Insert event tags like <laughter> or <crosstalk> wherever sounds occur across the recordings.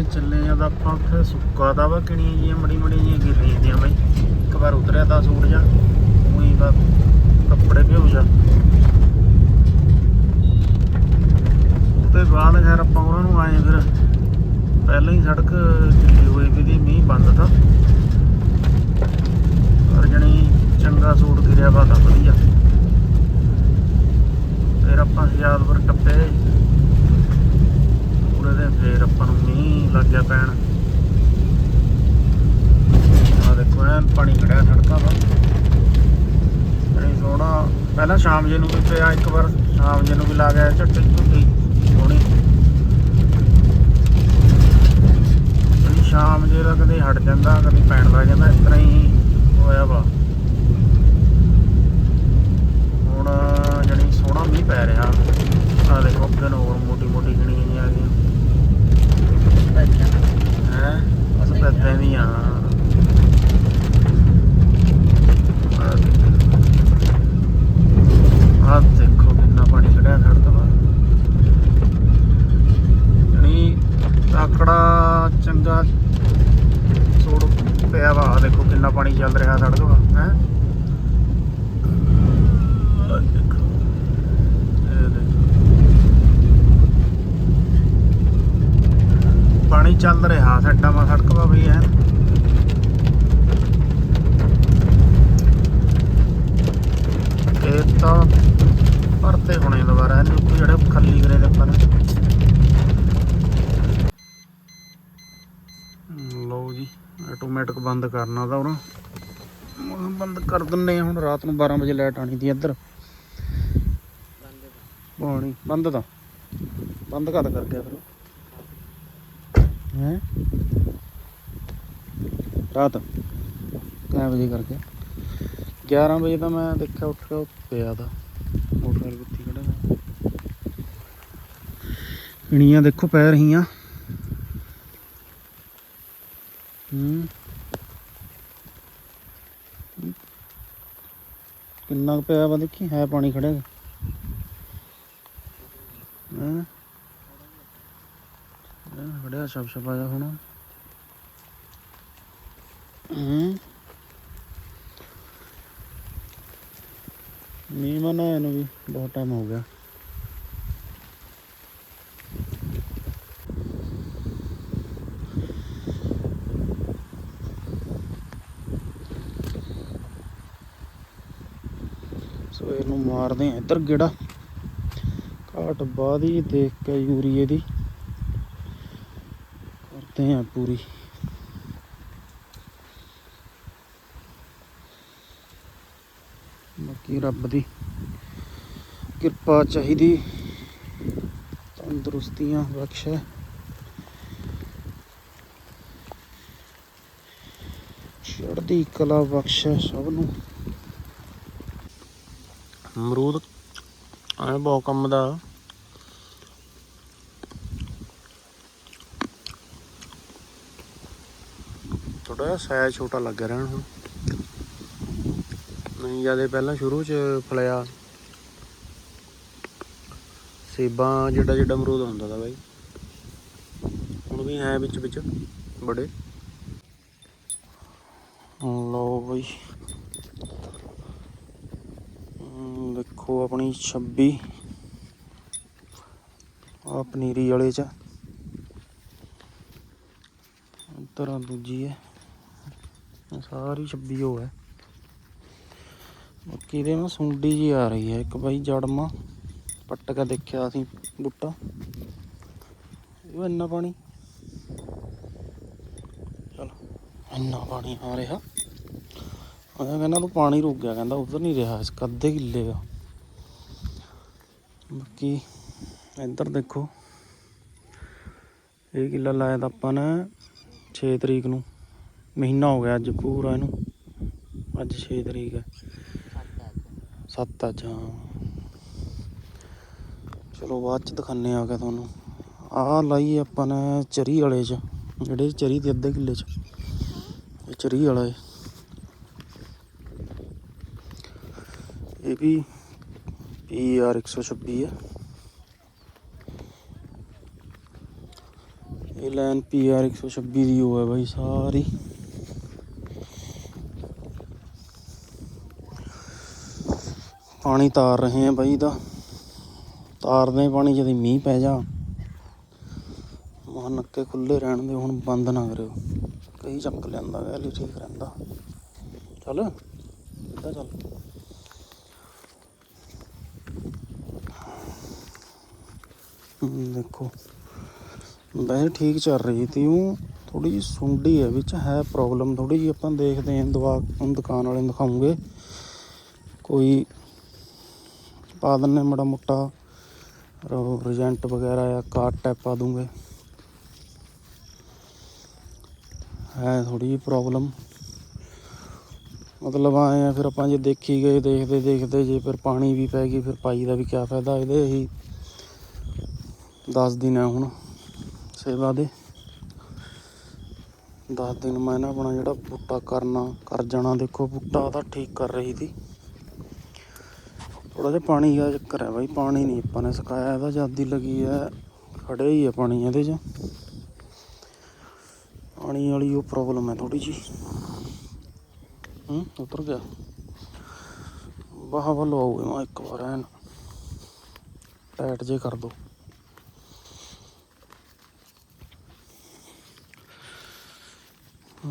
ਤੇ ਚੱਲੇ ਆ ਤਾਂ ਆਪਾਂ ਉੱਥੇ ਸੁੱਕਾ ਦਾ ਵਾ ਕਿਣੀਆਂ ਜੀਆਂ ਮੜੀ ਮੜੀ ਜੀਆਂ ਗਿਰ ਦੀਆਂ ਬਈ। ਇੱਕ ਵਾਰ ਉਤਰਿਆ ਤਾਂ ਸੂਟ ਜਾ ਉਹੀ ਬਸ ਕੱਪੜੇ ਭਿਉ ਜਾ। ਤੇ ਬਾਅਦ ਖੈਰ ਆਪਾਂ ਉਹਨਾਂ ਨੂੰ ਆਏ ਫਿਰ। ਪਹਿਲਾਂ ਹੀ ਸੜਕ ਢਿੱਲੀ ਹੋਈ ਵੀ ਦੀ, ਮੀਂਹ ਬੰਦ ਤਾਂ ਪਰ ਜਣੀ ਚੰਗਾ ਸੂਟ ਗਿਰਿਆ ਵਾ ਤਾਂ ਵਧੀਆ ਫਿਰ ਆਪਾਂ ਹਜ਼ਾਰਪੁਰ ਟੱਪੇ ਪੂਰੇ ਦਿਨ ਫੇਰ ਆਪਾਂ ਨੂੰ ਮੀਂਹ ਲੱਗ ਗਿਆ ਪੈਣ ਆ ਦੇਖੋ ਐਨ ਪਾਣੀ ਖੜਿਆ ਸੜਕਾਂ 'ਤੇ ਬੜੀ ਸੋਹਣਾ ਪਹਿਲਾਂ ਸ਼ਾਮ ਜੇ ਨੂੰ ਵੀ ਪਿਆ ਇੱਕ ਵਾਰ ਸ਼ਾਮ ਜੇ ਨੂੰ ਵੀ ਲਾ ਗਿਆ ਝੱਟੀ ਝੁੱਟੀ ਸੋਹਣੀ ਕਦੀ ਸ਼ਾਮ ਜੇ ਦਾ ਕਦੇ ਹਟ ਜਾਂਦਾ ਕਦੀ ਪੈਣ ਲੱਗ ਜਾਂਦਾ ਇਸ ਤਰ੍ਹਾਂ ਹੀ ਹੋਇਆ ਵਾ ਹੁਣ ਜਣੀ ਸੋਹਣਾ ਮੀਂਹ ਪੈ ਰਿਹਾ। ਆ ਦੇਖੋ ਨੂੰ ਹੋਰ ਮੋਟੀ ਮੋਟੀ ਗਣੀਆਂ ਜਿਹੀਆਂ ਆ ਗਈਆਂ। ਹੈ? ਬਸ ਪੈਦਾਂ ਦੀਆਂ ਆ। ਦੇਖੋ ਕਿੰਨਾ ਪਾਣੀ ਖੜਿਆ ਸੜਕ 'ਤੇ ਜਣੀ ਆਕੜਾ ਚੰਗਾ ਸੋੜ ਪਿਆ ਵਾ। ਦੇਖੋ ਕਿੰਨਾ ਪਾਣੀ ਚੱਲ ਰਿਹਾ ਸੜਕ 'ਤੇ ਹੈ ਦੇਖੋ ਇਹ ਦੇਖੋ ਪਾਣੀ ਚੱਲ ਰਿਹਾ ਸਾਡਾ ਮਾ ਸੜਕ ਵਾ ਵੀ ਹੈ ਇਹ ਤਾਂ ਭਰਤੇ ਹੋਣੇ ਦੁਬਾਰਾ ਇਹਨੂੰ ਕੋਈ ਜਿਹੜੇ ਖਾਲੀ ਕਰੇ ਦੇ ਨੇ। ਲਓ ਜੀ ਆਟੋਮੈਟਿਕ ਬੰਦ ਕਰਨਾ ਤਾਂ ਉਹਨਾਂ ਬੰਦ ਕਰ ਦਿੰਨੇ ਹੁਣ ਰਾਤ ਨੂੰ 12 ਵਜੇ ਲਾਈਟ ਆਣੀ ਦੀ ਇੱਧਰ। ਪਾਣੀ ਬੰਦ ਤਾਂ। ਬੰਦ ਕਰ ਗਿਆ ਫਿਰ? ਹੈ? ਰਾਤ। ਕਿੰਨੇ ਵਜੇ ਕਰਕੇ? ਗਿਆ 11 ਵਜੇ ਤਾਂ ਮੈਂ ਦੇਖਿਆ ਉੱਠ ਕੇ ਪਿਆ ਦਾ ਮੋਟਰਸਾਈਕਲ ਕਿੱਥੇ ਖੜਾ ਤਾ। ਕਿਣੀਆਂ ਦੇਖੋ ਪੈ ਰਹੀਆਂ। ਹੂੰ। ਕਿੰਨਾ ਕੁ ਪਿਆ ਵਾ ਦੇਖੀ, ਹੈ ਪਾਣੀ ਖੜਿਆ। ਹੈ? ਖੜਿਆ ਛਪ ਛਪ ਆਇਆ ਹੁਣ। ਹੂੰ। ਮੀਂਹ ਮਨਾ ਇਹਨੂੰ ਵੀ, ਬਹੁਤ ਟਾਈਮ ਹੋ ਗਿਆ। ਸੋ ਇਹਨੂੰ ਮਾਰਦੇ ਆ ਇੱਧਰ ਗੇੜਾ। ਘਾਟ ਬਾਅਦ ਦੇਖ ਕੇ ਯੂਰੀਏ ਦੀ। ਕਰਦੇ ਆ ਪੂਰੀ। ਬਾਕੀ ਰੱਬ ਦੀ ਕਿਰਪਾ ਚਾਹੀਦੀ। ਤੰਦਰੁਸਤੀਆਂ ਬਖਸ਼ੇ। ਚੜ੍ਹਦੀ ਕਲਾ ਬਖਸ਼ੇ ਸਭ ਨੂੰ। ਅਮਰੂਦ ਐ ਬਹੁਤ ਕੰਮ ਦਾ। ਥੋੜਾ ਜਿਹਾ ਸਾਈਜ਼ ਛੋਟਾ ਲੱਗ ਰਿਹਾ ਹੁਣ। ਨਹੀਂ ਜ਼ਿਆਦਾ ਪਹਿਲਾਂ ਸ਼ੁਰੂ ਚ ਫਲਿਆ। ਸੇਬਾਂ ਜਿਹੜਾ ਜਿਹੜਾ ਅਮਰੂਦ ਹੁੰਦਾ ਦਾ ਬਾਈ। ਹੁਣ ਵੀ ਹੈ ਵਿੱਚ ਵਿੱਚ, ਬੜੇ। ਲਓ ਬਈ। ਦੇਖੋ ਆਪਣੀ 26 ਆ ਪਨੀਰੀ ਵਾਲੇ ਚ। ਤਰ੍ਹਾਂ ਦੂਜੀ ਹੈ। ਸਾਰੀ 26 ਹੋ ਹੈ ਬਾਕੀ ਦੇ ਨਾ ਸੁੰਡੀ ਜੀ ਆ ਰਹੀ ਹੈ। ਇੱਕ ਬਾਈ ਜੜਮਾ ਪੱਟ ਕੇ ਦੇਖਿਆ ਅਸੀਂ ਬੁੱਟਾ। ਇਹ ਇੰਨਾ ਪਾਣੀ? ਚਲ, ਇੰਨਾ ਪਾਣੀ ਆ ਰਿਹਾ। ਆਇਆ ਕਹਿੰਦਾ ਤੂੰ ਪਾਣੀ ਰੁਕ ਗਿਆ, ਕਹਿੰਦਾ ਉਧਰ ਨਹੀਂ ਰਿਹਾ, ਇਸ ਕੱਦੇ ਕਿੱਲੇ ਦਾ। ਬਾਕੀ ਇੱਧਰ ਦੇਖੋ, ਇਹ ਕਿੱਲਾ ਲਾਇਆ ਤਾਂ ਆਪਾਂ ਨੇ 6 ਤਰੀਕ ਨੂੰ। ਮਹੀਨਾ ਹੋ ਗਿਆ ਅੱਜ ਪੂਰਾ ਇਹਨੂੰ। ਅੱਜ 6 ਤਰੀਕ ਹੈ। 7 ਅੱਜ, ਹਾਂ। ਚਲੋ ਬਾਅਦ ਚ ਦਿਖਾਣੇ ਆ ਕੇ ਤੁਹਾਨੂੰ। ਆਹ ਲਾਈ ਆਪਾਂ ਨੇ ਚਰੀ ਵਾਲੇ ਚ। ਜਿਹੜੇ ਚਰੀ ਦੇ ਅੱਧੇ ਕਿੱਲੇ ਚ। ਇਹ ਚਰੀ ਵਾਲਾ ਹੈ ਇਹ ਵੀ ਪੀਆਰ 126 ਹੈ। ਇਹ ਲਾਈਨ ਪੀਆਰ 126 ਦੀ ਉਹ ਹੈ ਬਾਈ ਸਾਰੀ। ਪਾਣੀ ਤਾਰ ਰਹੇ ਆ ਬਾਈ ਦਾ। ਤਾਰਦੇ ਪਾਣੀ ਜਦ ਮੀਂਹ ਪੈ ਜਾ। ਮਹਾਂ ਨੱਕੇ ਖੁੱਲੇ ਰਹਿਣ ਦੇ ਹੁਣ ਬੰਦ ਨਾ ਕਰਿਓ। ਕਈ ਚੱਕ ਲੈਂਦਾ ਵੈਲੀ ਠੀਕ ਰਹਿੰਦਾ। ਚੱਲ ਇੱਦਾਂ ਚੱਲ। ਦੇਖੋ। ਵੈਸੇ ਠੀਕ ਚੱਲ ਰਹੀ ਤੀ ਉਹ ਥੋੜੀ ਜਿਹੀ ਸੁੰਡੀ ਹੈ, ਵਿੱਚ ਹੈ ਪ੍ਰੋਬਲਮ ਥੋੜੀ ਜਿਹੀ ਆਪਾਂ ਦੇਖਦੇ ਹਾਂ ਦਵਾ ਦੁਕਾਨ ਵਾਲੇ ਨੂੰ ਦਿਖਾਉਂਗੇ। ਕੋਈ ਪਾ ਦਿੰਨੇ ਮਾੜਾ ਮੋਟਾ ਰੋਜੈਂਟ ਵਗੈਰਾ ਆ ਕਾਟ ਟੈਪ ਪਾ ਦੂੰਗੇ। ਹੈ ਥੋੜੀ ਜਿਹੀ ਪ੍ਰੋਬਲਮ ਮਤਲਬ ਆਏ ਆ, ਫਿਰ ਆਪਾਂ ਜੇ ਦੇਖੀ ਗਏ, ਦੇਖਦੇ ਦੇਖਦੇ ਜੇ ਫਿਰ ਪਾਣੀ ਵੀ ਪੈ ਗਈ, ਫਿਰ ਪਾਈ ਦਾ ਵੀ ਕੀ ਫਾਇਦਾ, ਇਹਦੇ ਹੀ 10 ਦਿਨ ਆ ਹੁਣ ਸੇਵਾ ਦੇ। 10 ਦਿਨ ਮੈਂ ਨਾ ਆਪਣਾ ਜਿਹੜਾ ਬੂਟਾ ਕਰਨਾ, ਕਰ ਜਾਣਾ, ਦੇਖੋ ਬੂਟਾ ਤਾਂ ਠੀਕ ਕਰ ਰਹੀ ਸੀ। ਥੋੜਾ ਜਿਹਾ ਪਾਣੀ ਦਾ ਚੱਕਰ ਹੈ ਬਾਈ, ਪਾਣੀ ਨਹੀਂ ਆਪਾਂ ਨੇ ਸੁਕਾਇਆ, ਇਹਦਾ ਜਾਦੀ ਲੱਗੀ ਹੈ ਖੜੇ ਹੀ ਹੈ ਪਾਣੀ ਇਹਦੇ 'ਚ। ਪਾਣੀ ਵਾਲੀ ਉਹ ਪ੍ਰੋਬਲਮ ਹੈ ਥੋੜੀ ਜੀ ਹੂੰ, ਉਤਰ ਗਿਆ। ਬਾਹਾਂ ਵੱਲ ਆਉਗੇ ਮੈਂ ਇੱਕ ਵਾਰ ਐਨ। ਟਾਈਟ ਜੇ ਕਰ ਦੋ।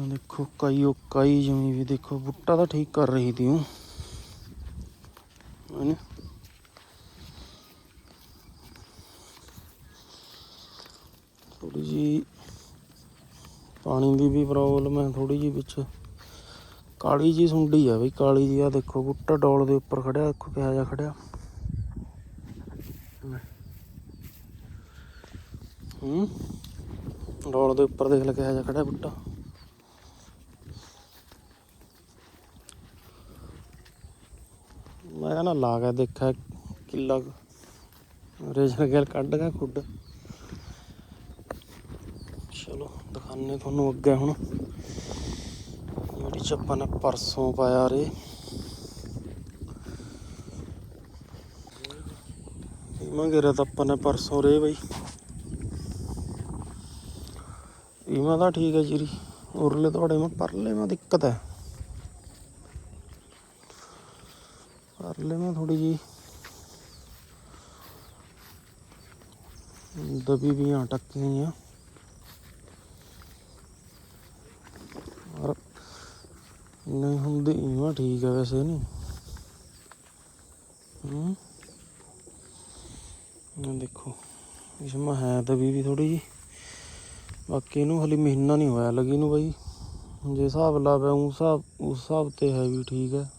ਦੇਖੋ ਕਈ ਉਹ ਕਈ ਜਿਵੇਂ ਵੀ ਦੇਖੋ, ਬੁੱਟਾ ਤਾਂ ਠੀਕ ਕਰ ਰਹੀ ਤੀ ਉਹ। ਹੈਨਾ ਥੋੜੀ ਜੀ ਪਾਣੀ ਦੀ ਵੀ ਪ੍ਰੋਬਲਮ ਹੈ ਥੋੜੀ ਜੀ ਵਿੱਚ। ਕਾਲੀ ਜੀ ਸੁੰਡੀ ਆ ਬਈ, ਕਾਲੀ ਜੀ ਆ ਦੇਖੋ, ਬੁੱਟਾ ਡੋਲ ਦੇ ਉੱਪਰ ਖੜਿਆ, ਦੇਖੋ ਕਿਹਾ ਜਾ ਖੜਿਆ। ਹੂੰ, ਡੋਲ ਦੇ ਉੱਪਰ ਦੇਖ ਲੈ ਕਿਹਾ ਜਾ ਖੜਿਆ ਬੁੱਟਾ। ਮੈਂ ਕਹਿੰਦਾ ਲਾ ਕੇ ਦੇਖਿਆ ਕਿੱਲਾ ਰੇਜਰ ਗੈਲ ਕੱਢ ਗਿਆ ਖੁੱਡ। ਚਲੋ ਦਿਖਾਣੇ ਤੁਹਾਨੂੰ ਅੱਗੇ ਹੁਣ। ਜਿਹੜੀ ਚੱਪਾ ਨੇ ਪਰਸੋਂ ਪਾਇਆ ਰੇ। ਇਮਾ ਗਿਰਿਆ ਤਾਂ ਆਪਾਂ ਨੇ ਪਰਸੋਂ ਰੇ ਬਈ। ਇਮਾ ਤਾਂ ਠੀਕ ਹੈ ਜੀਰੀ ਉਰਲੇ ਤੁਹਾਡੇ ਮੈਂ ਪਰਲੇ ਮੈਂ ਦਿੱਕਤ ਹੈ ਪਰਲੇ ਮੈਂ ਥੋੜੀ ਜੀ ਦਬੀ ਵੀ ਆ ਟੱਕੀਆਂ ਆ। ਔਰ ਨਹੀਂ ਹੁੰਦੀ ਇਮਾ ਠੀਕ ਹੈ ਵੈਸੇ ਨਹੀਂ ਹੂੰ? ਇਹ ਦੇਖੋ ਇਸ ਮਾ ਹੈ ਦਬੀ ਵੀ ਥੋੜੀ ਜੀ ਬਾਕੀ ਇਹਨੂੰ ਹਲੇ ਮਹੀਨਾ ਨਹੀਂ ਹੋਇਆ ਲੱਗੀ ਨੂੰ ਬਾਈ। ਜੇ ਹਿਸਾਬ ਲਾਵੇ ਉਸ ਹਿਸਾਬ ਉਸ ਹਿਸਾਬ ਤੇ ਹੈ ਵੀ ਠੀਕ ਹੈ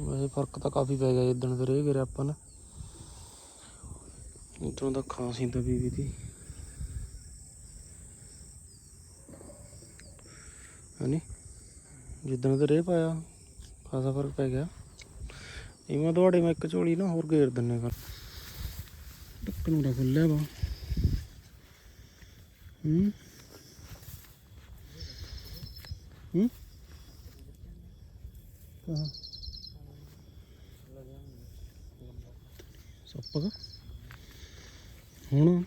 ਵੈਸੇ ਫ਼ਰਕ ਤਾਂ ਕਾਫੀ ਪੈ ਗਿਆ ਜਿੱਦਣ ਫਿਰ ਇਹ ਗਿਰਿਆ ਆਪਾਂ ਨੇ। ਉਦੋਂ ਦਾ ਖਾਸੀ ਦਬੀ ਵੀ ਤੀ ਹਨੀ? ਜਿੱਦਣ ਤੇ ਰੇ ਪਾਇਆ, ਖਾਸਾ ਫ਼ਰਕ ਪੈ ਗਿਆ। ਇਵੇਂ ਤੁਹਾਡੇ ਮੈਂ ਇੱਕ ਝੋਲੀ ਨਾ ਹੋਰ ਘੇਰ ਦਿੰਨੇ ਕਰ ਢੱਕਣ ਮੇਰਾ ਖੁੱਲਿਆ ਵਾ। ਹੂੰ? ਹੂੰ? ਕਹਾਂ? ਸੱਪ ਹੁਣ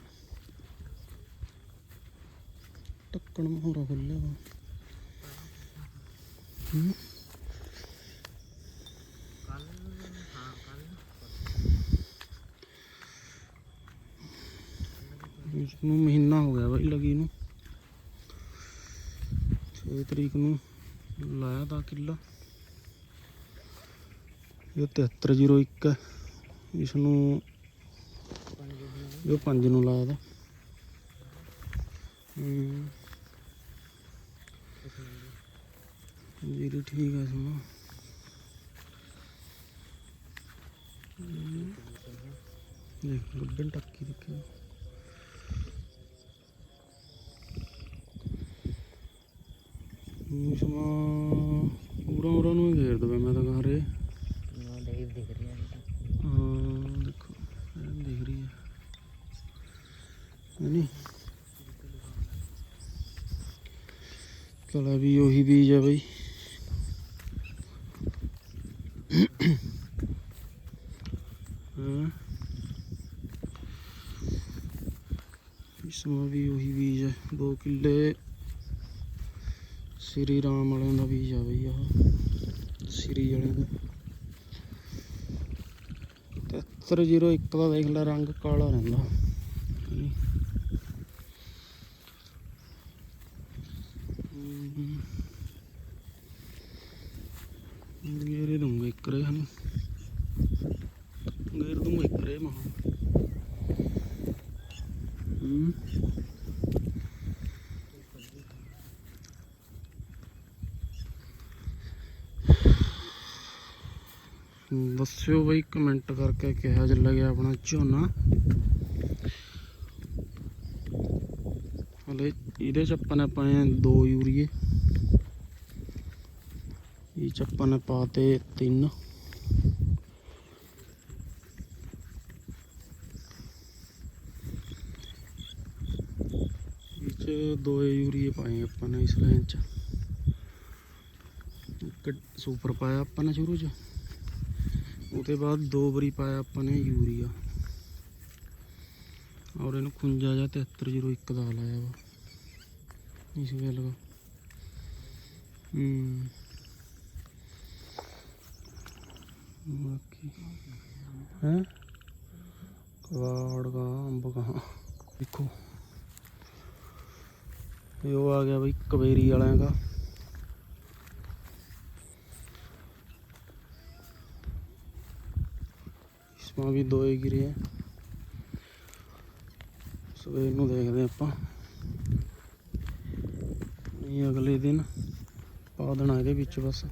ਢੱਕਣ ਮਹੋਰਾ ਖੁੱਲਿਆ ਹੂੰ। ਇਸ ਨੂੰ ਮਹੀਨਾ ਹੋ ਗਿਆ ਬਾਈ ਲਗੀ ਨੂੰ। 6 ਤਰੀਕ ਨੂੰ ਲਾਇਆ ਦਾ ਕਿੱਲਾ। ਇਹ 7301 ਹੈ। ਇਸ ਨੂੰ ਜੋ 5 ਨੂੰ ਲਾਇਆ ਦਾ। ਜੀਰੀ ਠੀਕ ਹੈ ਸੁਣਾ। ਦੇਖ ਗੱਬਨ ਟੱਕੀ ਦੇਖਿਆ ਇਸਮਾ ਪੂਰਾ ਉਰਾ ਨੂੰ ਘੇਰ ਦਵੇ ਮੈਂ ਤਾਂ ਕਹ ਰੇ ਨਾ ਲਾਈਵ ਦਿਖ ਰਹੀ ਹੈ ਹਾਂ ਦੇਖੋ ਐਨ ਦਿਖ ਰਹੀ ਹੈ ਹੈ ਨੀ ਵੀ ਉਹੀ ਬੀਜ ਆ ਬਈ। ਹਾਂ। ਇਸਮਾ ਵੀ ਉਹੀ ਬੀਜ ਹੈ 2 ਕਿੱਲੇ ਸ੍ਰੀ ਰਾਮ ਵਾਲਿਆਂ ਦਾ ਬੀਜ ਆ ਬਈ ਆਹ। ਸ੍ਰੀ ਵਾਲਿਆਂ ਦਾ। 7301 ਦਾ ਦੇਖ ਲੈ, ਰੰਗ ਕਾਲਾ ਰਹਿੰਦਾ। ਗੇਰੇ ਦੂੰਗਾ ਇੱਕ ਰੇ ਹਨ। ਗੇਰ ਦੂੰਗਾ ਇੱਕ ਰੇ ਮਹਾ। ਹੂੰ। ਦੱਸਿਓ ਬਈ ਕਮੈਂਟ ਕਰਕੇ ਕਿਹਾ ਜਿਹਾ ਲੱਗਿਆ ਆਪਣਾ ਝੋਨਾ। ਹਲੇ ਇਹਦੇ ਚ ਆਪਾਂ ਨੇ ਪਾਏ ਦੋ ਯੂਰੀਏ। ਇਹ ਚ ਆਪਾਂ ਨੇ ਪਾਤੇ ਤਿੰਨ। ਇਹ ਦੋ ਯੂਰੀਏ ਪਾਏ ਆਪਾਂ ਨੇ ਇਸ ਲਾਈਨ ਚ। ਸੁਪਰ ਪਾਇਆ ਆਪਾਂ ਨੇ ਸ਼ੁਰੂ ਚ। ਉਹਦੇ ਬਾਅਦ ਦੋ ਵਾਰੀ ਪਾਇਆ ਆਪਾਂ ਨੇ ਯੂਰੀਆ। ਔਰ ਇਹਨੂੰ ਖੁੰਜਾ ਜਾਂ 7301 ਦਾ ਲਾਇਆ ਵਾ। ਇਸ ਗੱਲ ਹੂੰ। ਬਾਕੀ ਹੈ? ਕਵਾੜ ਦਾ ਅੰਬ ਕਹਾ ਦੇਖੋ। ਇਹ ਆ ਗਿਆ ਬਈ ਕਵੇਰੀ ਵਾਲਿਆਂ ਦਾ। ਇਸਮਾਂ ਵੀ ਦੋਏ ਗਿਰੇ ਆ। ਸਵੇਰ ਨੂੰ ਦੇਖਦੇ ਆਪਾਂ। ਇਹ ਅਗਲੇ ਦਿਨ ਪਾ ਦੇਣਾ ਇਹਦੇ ਵਿੱਚ ਬਸ।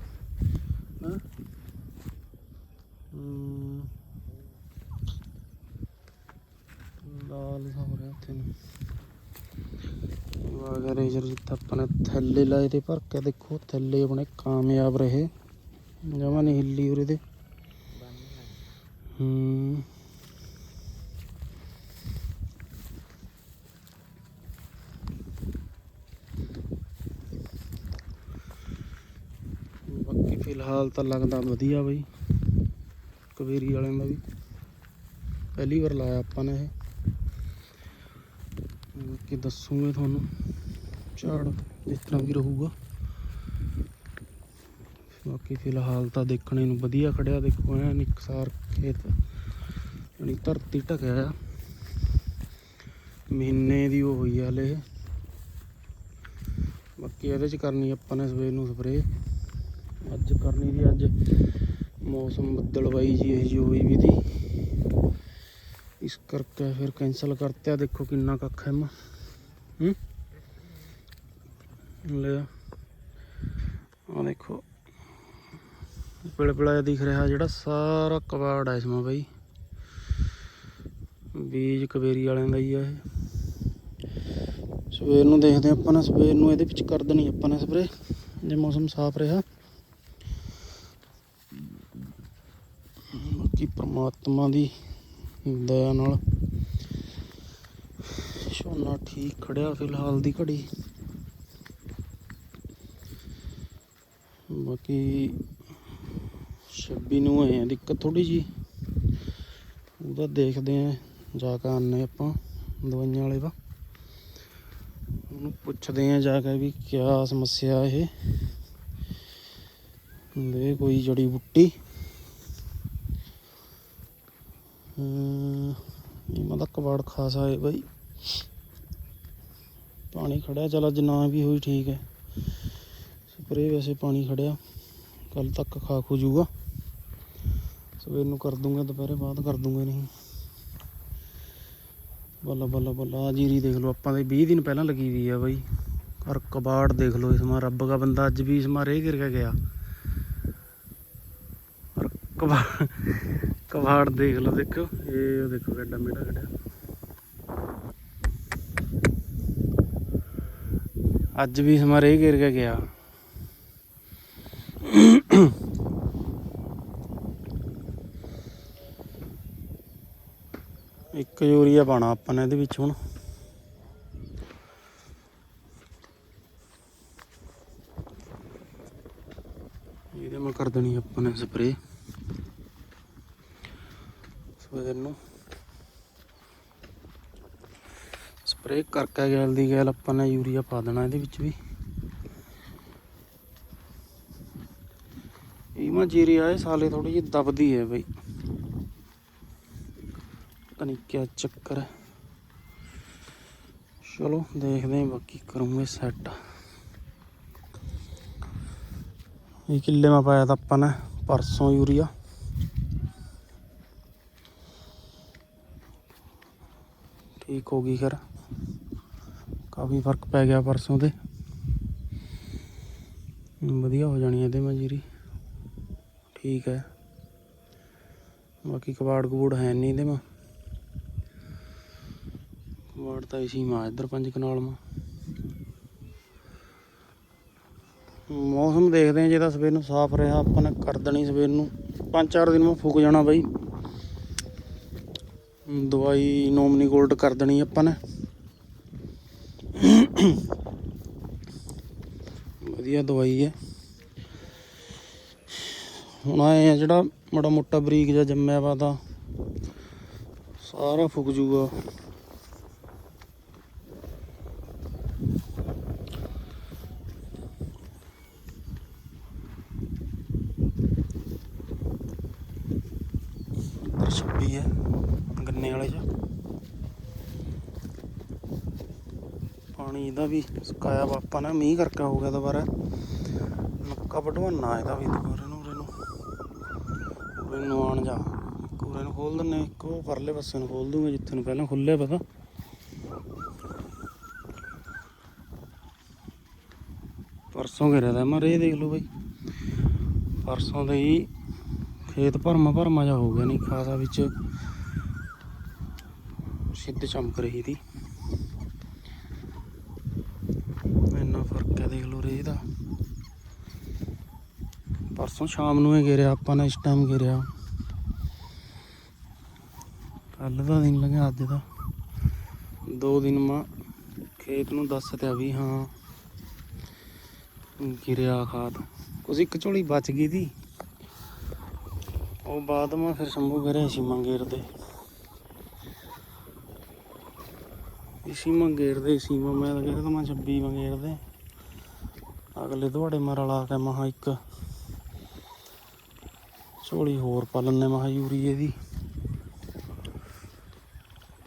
ਥੱਲੇ ਲਾਏ ਭਰ ਕੇ ਦੇਖੋ, ਥੱਲੇ ਆਪਣੇ ਕਾਮਯਾਬ ਰਹੇ। ਜਮਾ ਨਹੀਂ ਹਿੱਲੀ ਉਰੇ ਤੇ ਹੂੰ। ਬਾਕੀ ਫਿਲਹਾਲ ਤਾਂ ਲੱਗਦਾ ਵਧੀਆ ਬਈ। ਕਵੇਰੀ ਵਾਲਿਆਂ ਦਾ ਵੀ। ਪਹਿਲੀ ਵਾਰ ਲਾਇਆ ਆਪਾਂ ਨੇ ਇਹ। ਬਾਕੀ ਦੱਸੂਗੇ ਤੁਹਾਨੂੰ। ਝਾੜ। ਇਸ ਤਰ੍ਹਾਂ ਵੀ ਰਹੂਗਾ। ਬਾਕੀ ਫਿਲਹਾਲ ਤਾਂ ਦੇਖਣੇ ਨੂੰ ਵਧੀਆ ਖੜਿਆ। ਦੇਖੋ ਐਨ ਇਕਸਾਰ ਖੇਤ, ਯਾਨੀ ਧਰਤੀ ਢਕਿਆ ਆ। ਮਹੀਨੇ ਦੀ ਉਹ ਹੋਈ ਆ ਹਲੇ। ਬਾਕੀ ਇਹਦੇ ਚ ਕਰਨੀ ਆਪਾਂ ਨੇ ਸਵੇਰ ਨੂੰ ਸਪਰੇ ਅੱਜ ਕਰਨੀ ਦੀ ਅੱਜ ਮੌਸਮ ਬੱਦਲਵਾਈ ਜੀ, ਇਹ ਜੀ ਹੋਈ ਵੀ ਦੀ ਇਸ ਕਰਕੇ ਫਿਰ ਕੈਂਸਲ ਕਰਤੇ ਆ ਦੇਖੋ ਕਿੰਨਾ ਕੱਖ ਹੈ ਮਾ ਹੂੰ? ਲੈ ਆ। ਦੇਖੋ। ਪਿਲਪਿਲਾ ਦਿਖ ਰਿਹਾ ਜਿਹੜਾ ਸਾਰਾ ਕਬਾੜ ਹੈ ਇਸਮਾ ਬਾਈ। ਬੀਜ ਕਵੇਰੀ ਵਾਲਿਆਂ ਦਾ ਹੀ ਆ ਇਹ। ਸਵੇਰ ਨੂੰ ਦੇਖਦੇ ਆਪਾਂ ਨੇ, ਸਵੇਰ ਨੂੰ ਇਹਦੇ ਵਿੱਚ ਕਰ ਦੇਣੀ ਆਪਾਂ ਨੇ ਸਪਰੇ, ਜੇ ਮੌਸਮ ਸਾਫ਼ ਰਿਹਾ। ਬਾਕੀ ਪ੍ਰਮਾਤਮਾ ਦੀ ਦਇਆ ਨਾਲ। ਝੋਨਾ ਠੀਕ ਖੜਿਆ ਫਿਲਹਾਲ ਦੀ ਘੜੀ। ਬਾਕੀ 26 ਨੂੰ ਆਏ ਆ ਦਿੱਕਤ ਥੋੜੀ ਜੀ ਉਹਦਾ ਦੇਖਦੇ ਆ ਜਾ ਕੇ ਆਨੇ ਆਪਾਂ ਦਵਾਈਆਂ ਵਾਲੇ ਦਾ। ਉਹਨੂੰ ਪੁੱਛਦੇ ਆ ਜਾ ਕੇ ਵੀ ਕਿਆ ਸਮੱਸਿਆ ਇਹ। ਦੇ ਕੋਈ ਜੜੀ ਬੁੱਟੀ। ਹਮ, ਇਹਨਾਂ ਦਾ ਕਬਾੜ ਖਾਸਾ ਹੈ ਬਾਈ। ਪਾਣੀ ਖੜਿਆ ਚਲ ਅੱਜ ਨਾ ਵੀ ਹੋਈ ਠੀਕ ਹੈ। ਸਪਰੇ ਵੈਸੇ ਪਾਣੀ ਖੜਿਆ। ਕੱਲ ਤੱਕ ਖਾ ਖੂ ਜੂਗਾ। ਸਵੇਰ ਨੂੰ ਕਰ ਦੂੰਗਾ, ਦੁਪਹਿਰੇ ਬਾਅਦ ਕਰ ਦੂੰਗਾ ਨਹੀਂ। ਬੱਲਾ ਬੱਲਾ ਬੱਲਾ ਜੀਰੀ ਦੇਖ ਲਓ, ਆਪਾਂ ਦੇ 20 ਦਿਨ ਪਹਿਲਾਂ ਲੱਗੀ ਵੀ ਆ ਬਾਈ। ਔਰ ਕਬਾੜ ਦੇਖ ਲਓ ਇਸਮਾ ਰੱਬ ਦਾ ਬੰਦਾ ਅੱਜ ਵੀ ਇਸਮਾ ਰੇ ਗਿਰ ਕੇ ਗਿਆ। ਔਰ ਕਬਾੜ ਕਬਾੜ ਦੇਖ ਲਓ ਦੇਖੋ ਇਹ ਦੇਖੋ ਕਿੱਡਾ ਮੇੜਾ ਕੱਢਿਆ ਅੱਜ ਵੀ ਇਸਮਾ ਰੇ ਗਿਰ ਕੇ ਗਿਆ। <coughs> ਇੱਕ ਯੂਰੀਆ ਪਾਣਾ ਆਪਾਂ ਨੇ ਇਹਦੇ ਵਿੱਚ ਹੁਣ। ਇਹਦੇ ਮੈਂ ਕਰ ਦੇਣੀ ਆਪਾਂ ਨੇ ਸਪਰੇ ਸਵੇਰ ਨੂੰ ਸਪਰੇਅ ਕਰਕੇ ਗੈਲ ਦੀ ਗੈਲ ਆਪਾਂ ਨੇ ਯੂਰੀਆ ਪਾ ਦੇਣਾ ਇਹਦੇ ਵਿੱਚ ਵੀ। ਇਹ ਮਾ ਜੀਰੀ ਆਏ ਸਾਲੇ ਥੋੜੀ ਜਿਹੀ ਦਬਦੀ ਹੈ ਬਈ। ਪਤਾ ਨਹੀਂ ਕਿਆ ਚੱਕਰ ਹੈ। ਚਲੋ ਦੇਖਦੇ ਹਾਂ ਬਾਕੀ ਕਰੂੰਗੇ ਸੈੱਟ ਇਹ ਕਿੱਲੇ ਮਾ ਪਾਇਆ ਤਾਂ ਆਪਾਂ ਨੇ ਪਰਸੋਂ ਯੂਰੀਆ। ਠੀਕ ਹੋ ਗਈ ਖਰ। ਕਾਫੀ ਫ਼ਰਕ ਪੈ ਗਿਆ ਪਰਸੋਂ ਤੇ। ਵਧੀਆ ਹੋ ਜਾਣੀ ਇਹਦੇ ਮਜੀਰੀ ਠੀਕ ਹੈ। ਬਾਕੀ ਕਬਾੜ ਕਬੂੜ ਹੈ ਨਹੀਂ ਇਹਦੇ ਮਾ। ਕਬਾੜ ਤਾਂ ਇਸੀ ਮਾ, ਇੱਧਰ ਪੰਜ ਕਨਾਲ ਮਾ। ਮੌਸਮ ਦੇਖਦੇ ਹਾਂ ਜੇ ਤਾਂ ਸਵੇਰ ਨੂੰ ਸਾਫ਼ ਰਿਹਾ, ਆਪਾਂ ਨੇ ਕਰ ਦੇਣੀ ਸਵੇਰ ਨੂੰ। ਪੰਜ ਚਾਰ ਦਿਨ ਮੈਂ ਫੂਕ ਜਾਣਾ ਬਾਈ। ਦਵਾਈ ਨੋਮਨੀ ਗੋਲਡ ਕਰ ਦੇਣੀ ਆਪਾਂ ਨੇ। ਵਧੀਆ ਦਵਾਈ ਹੈ। ਹੁਣ ਆਏ ਆ ਜਿਹੜਾ ਮਾੜਾ ਮੋਟਾ ਬਰੀਕ ਜਿਹਾ ਜੰਮਿਆ ਵਾ ਤਾਂ ਸਾਰਾ ਫੁੱਕ ਜੂਗਾ। ਛੱਪੀ ਹੈ ਗੰਨੇ ਵਾਲੇ ਚ। ਪਾਣੀ ਇਹਦਾ ਵੀ ਸੁਕਾਇਆ ਵਾ, ਆਪਾਂ ਨੇ ਮੀਂਹ ਕਰਕੇ ਹੋ ਗਿਆ ਦੁਬਾਰਾ। ਨੱਕਾ ਵਢਵਾਨਾ ਇਹਦਾ ਵੀ ਦੁਬਾਰਾ। ਨੂੰ ਨੂੰ ਆਣ ਜਾ। ਕੂਰੇ ਨੂੰ ਖੋਲ ਦਿੰਨੇ ਇੱਕ, ਉਹ ਪਰਲੇ ਪਾਸੇ ਨੂੰ ਖੋਲ ਦੂੰਗੇ ਜਿੱਥੇ ਨੂੰ ਪਹਿਲਾਂ ਖੁੱਲਿਆ ਪਤਾ। ਪਰਸੋਂ ਘੇਰਿਆ ਦਾ ਮਰੇ ਦੇਖ ਲਓ ਬਾਈ। ਪਰਸੋਂ ਦੇ ਹੀ ਖੇਤ ਭਰਮਾ ਭਰਮਾ ਜਾ ਹੋ ਗਿਆ ਨਹੀਂ ਖਾਸਾ ਵਿੱਚ ਸਿੱਧ ਚਮਕ ਰਹੀ ਸੀ ਇੰਨਾ ਫ਼ਰਕ ਹੈ ਦੇਖ ਲਓ ਰੇ ਦਾ ਪਰਸੋਂ ਸ਼ਾਮ ਨੂੰ ਹੀ ਗਿਰਿਆ, ਆਪਾਂ ਨੇ ਇਸ ਟਾਈਮ ਗਿਰਿਆ। ਕੱਲ ਦਾ ਦਿਨ ਲੰਘਿਆ ਅੱਜ ਦਾ। ਦੋ ਦਿਨ ਮਾ, ਖੇਤ ਨੂੰ ਦੱਸ ਤਿਆ ਵੀ ਹਾਂ, ਗਿਰਿਆ ਖਾਦ। ਕੁਝ ਇੱਕ ਝੋਲੀ ਬਚ ਗਈ ਦੀ। ਉਹ ਬਾਅਦ ਮੈਂ ਫਿਰ ਸ਼ੰਭੂ ਕਰਿਆ ਸੀ ਮੰਗੇਰ ਦੇ। ਇਸੀ ਮੰਗੇਰ ਦੇ ਸੀ ਮੈਂ ਮੈਂ ਤਾਂ ਕਹਿੰਦਾ ਮੈਂ 26 ਮੰਗੇਰ ਦੇ। ਅਗਲੇ ਤੁਹਾਡੇ ਮਰ ਲਾ ਕੇ ਮਹਾ ਇੱਕ ਝੋਲੀ ਹੋਰ ਪਾ ਲੈਣੇ ਮਹਾ ਯੂਰੀਏ ਦੀ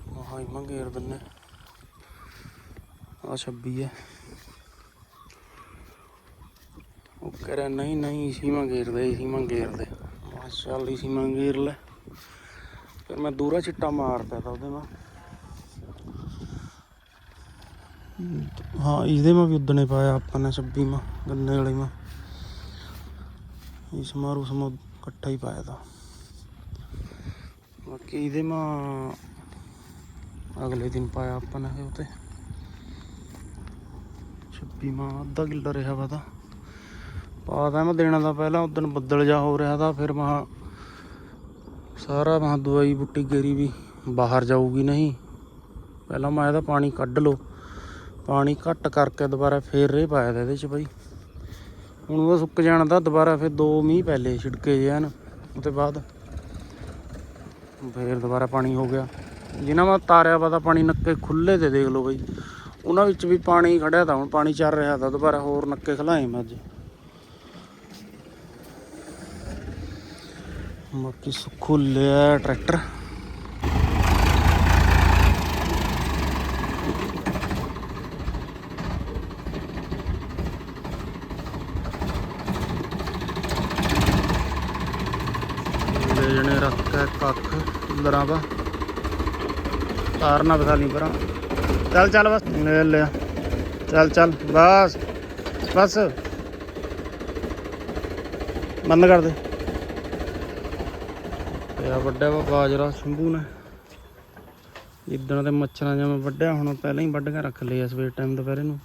ਮਹਾ ਹੀ ਮੰਗੇਰ ਦਿੰਨੇ। ਆ 26 ਹੈ ਉਹ ਕਰਿਆ ਨਹੀਂ ਨਹੀਂ, ਇਸੀ ਮੰਗੇਰ ਦੇ, ਇਸੀ ਮੰਗੇਰ ਦੇ। ਮੈਂ ਚੱਲ ਇਸੀ ਮੰਗੇਰ ਲੈ। ਫਿਰ ਮੈਂ ਦੂਰਾ ਚਿੱਟਾ ਮਾਰਦਾ ਤਾ ਉਹਦੇ ਨਾਲ। ਹਾਂ, ਇਹਦੇ ਮੈਂ ਵੀ ਉਦਣੇ ਪਾਇਆ ਆਪਾਂ ਨੇ 26 ਮਾ, ਗੰਨੇ ਵਾਲੀ ਮਾ। ਇਸ ਮਾਰੂ ਸਮੋ ਇਕੱਠਾ ਹੀ ਪਾਇਆ ਤਾ। ਬਾਕੀ ਇਹਦੇ ਮਾ ਅਗਲੇ ਦਿਨ ਪਾਇਆ ਆਪਾਂ ਨੇ ਉਹ ਤੇ 26 ਮਾ ਅੱਧਾ ਕਿੱਲਾ ਰਿਹਾ ਵਾ ਤਾਂ। ਪਾਦਾ ਮੈਂ ਦੇਣਾ ਦਾ ਪਹਿਲਾਂ ਉਦੋਂ ਬੱਦਲ ਜਾ ਹੋ ਰਿਹਾ ਤਾਂ, ਫਿਰ ਮਹਾ ਸਾਰਾ ਮਹਾ ਦਵਾਈ ਬੁੱਟੀ ਗੇਰੀ ਵੀ ਬਾਹਰ ਜਾਊਗੀ ਨਹੀਂ। ਪਹਿਲਾਂ ਮੈਂ ਇਹਦਾ ਪਾਣੀ ਕੱਢ ਲਓ। ਪਾਣੀ ਘੱਟ ਕਰਕੇ ਦੁਬਾਰਾ ਫੇਰ ਰੇ ਪਾਇਆ ਤਾ ਇਹਦੇ ਚ ਬਾਈ। ਹੁਣ ਉਹ ਸੁੱਕ ਜਾਣਾ ਤਾਂ ਦੁਬਾਰਾ ਫਿਰ ਦੋ ਮੀਂਹ ਪਹਿਲੇ ਛਿੜਕੇ ਜੇ ਹਨ। ਉਹਦੇ ਬਾਅਦ ਫੇਰ ਦੁਬਾਰਾ ਪਾਣੀ ਹੋ ਗਿਆ। ਜਿਨ੍ਹਾਂ ਮਾ ਤਾਰਿਆ ਵਾ ਤਾਂ ਪਾਣੀ ਨੱਕੇ ਖੁੱਲੇ ਤੇ ਦੇਖ ਲਓ ਬਈ। ਉਹਨਾਂ ਵਿੱਚ ਵੀ ਪਾਣੀ ਖੜਿਆ ਤਾਂ ਹੁਣ ਪਾਣੀ ਚੱਲ ਰਿਹਾ ਤਾਂ ਦੁਬਾਰਾ ਹੋਰ ਨੱਕੇ ਖਲਾਏ ਮੈਂ ਅੱਜ। ਬਾਕੀ ਸੁੱਖੂ ਲਿਆ ਟਰੈਕਟਰ। ਲੈ ਜਣੇ ਰੱਖ ਕੱਖ ਲਰਾਂ ਦਾ ਤਾਰ ਨਾ ਬਸਾ ਲਈ ਪਰਾਂ। ਚੱਲ ਚੱਲ ਬਸ। ਲੈ ਲਿਆ। ਚੱਲ ਚੱਲ। ਬਸ। ਬਸ। ਬੰਦ ਕਰ ਦੇ। ਤੇਰਾ ਵੱਡਾ ਵਾ ਬਾਜਰਾ ਸ਼ੰਭੂ ਨੇ। ਇਦਾਂ ਦੇ ਮੱਛਰਾਂ ਜਿਵੇਂ ਵੱਢਿਆ, ਹੁਣ ਪਹਿਲਾਂ ਹੀ ਵੱਢ ਕੇ ਰੱਖ ਲਏ ਸਵੇਰ ਟਾਈਮ ਦੁਪਹਿਰੇ ਨੂੰ।